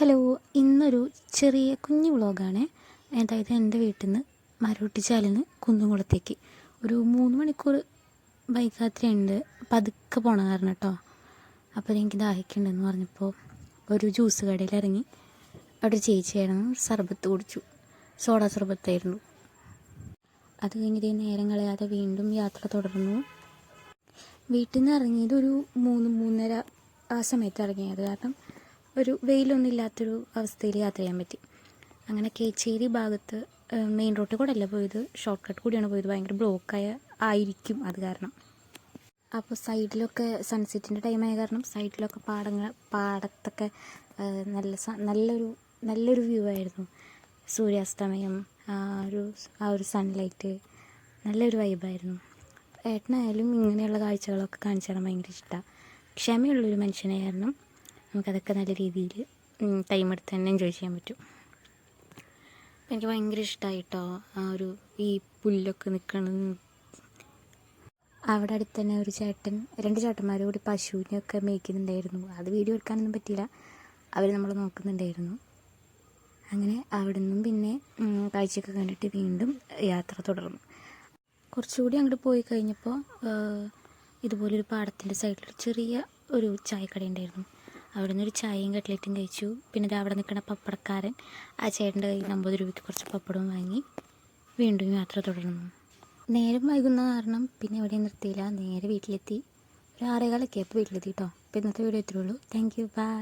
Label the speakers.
Speaker 1: Hello ഇന്നൊരു ചെറിയ കുഞ്ഞു വ്ളോഗാണ്. അതായത് എന്റെ വീട്ടിൽ നിന്ന് മരോട്ടിച്ചാലിൽ നിന്ന് കുന്നുംകുളത്തേക്ക്. ഒരു മൂന്ന് മണിക്കൂർ ബൈക്ക് യാത്രയുണ്ട് പതുക്കെ പോണ കാരണം കേട്ടോ അപ്പോൾ എനിക്ക് ദാഹിക്കുന്നുണ്ടെന്ന് പറഞ്ഞപ്പോൾ ഒരു ജ്യൂസ് കടയിൽ ഇറങ്ങി അവിടെ ഒരു ചേച്ചിയായിരുന്നു സർബത്ത് കുടിച്ചു. സോഡ സർബത്തായിരുന്നു. അത് കഴിഞ്ഞിട്ട് നേരം കളയാതെ വീണ്ടും യാത്ര തുടർന്നു. വീട്ടിൽ നിന്ന് ഇറങ്ങിയത് ഒരു മൂന്ന് മൂന്നര ആ സമയത്ത് ഇറങ്ങിയത്. കാരണം ഒരു വെയിലൊന്നുമില്ലാത്തൊരു അവസ്ഥയിൽ യാത്ര ചെയ്യാൻ പറ്റി. അങ്ങനെ കേച്ചേരി ഭാഗത്ത് മെയിൻ റോട്ടിൽ കൂടെ അല്ല പോയത്. ഷോർട്ട് കട്ട് കൂടിയാണ് പോയത്. ഭയങ്കര ബ്ലോക്കായ ആയിരിക്കും അത് കാരണം. അപ്പോൾ സൈഡിലൊക്കെ സൺസെറ്റിന്റെ ടൈമായ കാരണം സൈഡിലൊക്കെ പാടങ്ങൾ പാടത്തൊക്കെ നല്ല നല്ലൊരു നല്ലൊരു വ്യൂ ആയിരുന്നു. സൂര്യാസ്തമയം ആ ഒരു ആ ഒരു സൺലൈറ്റ് നല്ലൊരു വൈബായിരുന്നു ഏട്ടനായാലും ഇങ്ങനെയുള്ള കാഴ്ചകളൊക്കെ കാണിച്ചു ഭയങ്കര ഇഷ്ടമാണ് ക്ഷമയുള്ളൊരു മനുഷ്യനായിരുന്നു. നമുക്കതൊക്കെ നല്ല രീതിയിൽ ടൈം എടുത്ത് തന്നെ എൻജോയ് ചെയ്യാൻ പറ്റും. എനിക്ക് ഭയങ്കര ഇഷ്ടമായി കേട്ടോ ആ ഒരു ഈ പുല്ലൊക്കെ നിൽക്കണം അവിടെ അടുത്ത് തന്നെ ഒരു ചേട്ടൻ രണ്ട് ചേട്ടന്മാരും കൂടി പശുവിനെയൊക്കെ മേയ്ക്കുന്നുണ്ടായിരുന്നു. അത് വീഡിയോ എടുക്കാനൊന്നും പറ്റിയില്ല. അവർ നമ്മൾ നോക്കുന്നുണ്ടായിരുന്നു. അങ്ങനെ അവിടെ നിന്നും പിന്നെ കാഴ്ചയൊക്കെ കണ്ടിട്ട് വീണ്ടും യാത്ര തുടർന്നു. കുറച്ചുകൂടി അങ്ങോട്ട് പോയി കഴിഞ്ഞപ്പോൾ ഇതുപോലൊരു പാടത്തിന്റെ സൈഡിൽ ചെറിയ ഒരു ചായക്കട ഉണ്ടായിരുന്നു. അവിടെ നിന്നൊരു ചായയും കട്ട്ലറ്റും കഴിച്ചു. പിന്നെ അവിടെ നിൽക്കുന്ന പപ്പടക്കാരൻ. ആ ചേട്ടന്റെ കയ്യിൽ അമ്പത് രൂപയ്ക്ക് കുറച്ച് പപ്പടവും വാങ്ങി വീണ്ടും യാത്ര തുടർന്നു. നേരം വൈകുന്ന കാരണം പിന്നെ എവിടെയും നിർത്തിയില്ല. നേരെ വീട്ടിലെത്തി. ഒരു ആറേകാലൊക്കെ അപ്പോൾ വീട്ടിലെത്തി കേട്ടോ. അപ്പോൾ ഇന്നത്തെ വീഡിയോ ഇത്രയുള്ളൂ താങ്ക് യു ബൈ